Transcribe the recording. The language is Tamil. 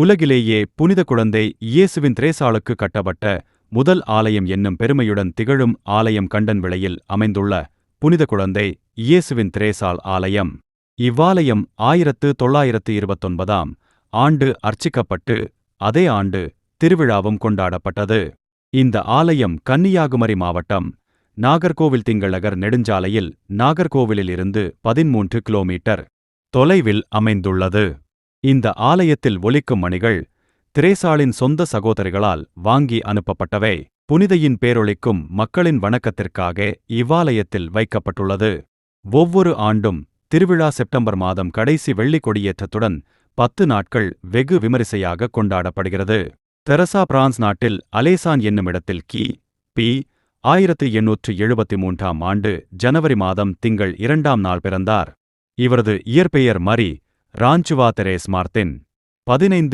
உலகிலேயே புனித குழந்தை இயேசுவின் திரேசாளுக்கு கட்டப்பட்ட முதல் ஆலயம் என்னும் பெருமையுடன் திகழும் ஆலயம் கண்டன் விளையில் அமைந்துள்ள புனித குழந்தை இயேசுவின் திரேசால் ஆலயம். இவ்வாலயம் ஆயிரத்து தொள்ளாயிரத்து இருபத்தொன்பதாம் ஆண்டு அர்ச்சிக்கப்பட்டு அதே ஆண்டு திருவிழாவும் கொண்டாடப்பட்டது. இந்த ஆலயம் கன்னியாகுமரி மாவட்டம் நாகர்கோவில் திங்களகர் நெடுஞ்சாலையில் நாகர்கோவிலில் இருந்து பதிமூன்று கிலோமீட்டர் தொலைவில் அமைந்துள்ளது. இந்த ஆலயத்தில் ஒலிக்கும் மணிகள் திரேசாளின் சொந்த சகோதரிகளால் வாங்கி அனுப்பப்பட்டவை. புனிதையின் பேரொழிக்கும் மக்களின் வணக்கத்திற்காக இவ்வாலயத்தில் வைக்கப்பட்டுள்ளது. ஒவ்வொரு ஆண்டும் திருவிழா செப்டம்பர் மாதம் கடைசி வெள்ளி கொடியேற்றத்துடன் பத்து நாட்கள் வெகு விமரிசையாக கொண்டாடப்படுகிறது. தெரசா பிரான்ஸ் நாட்டில் அலேசான் என்னுமிடத்தில் கி. பி. ஆயிரத்து எண்ணூற்று எழுபத்தி மூன்றாம் ஆண்டு ஜனவரி மாதம் திங்கள் இரண்டாம் நாள் பிறந்தார். இவரது இயற்பெயர் மரி. ராஞ்சுவாதரேஸ் மார்த்தின் பதினைந்து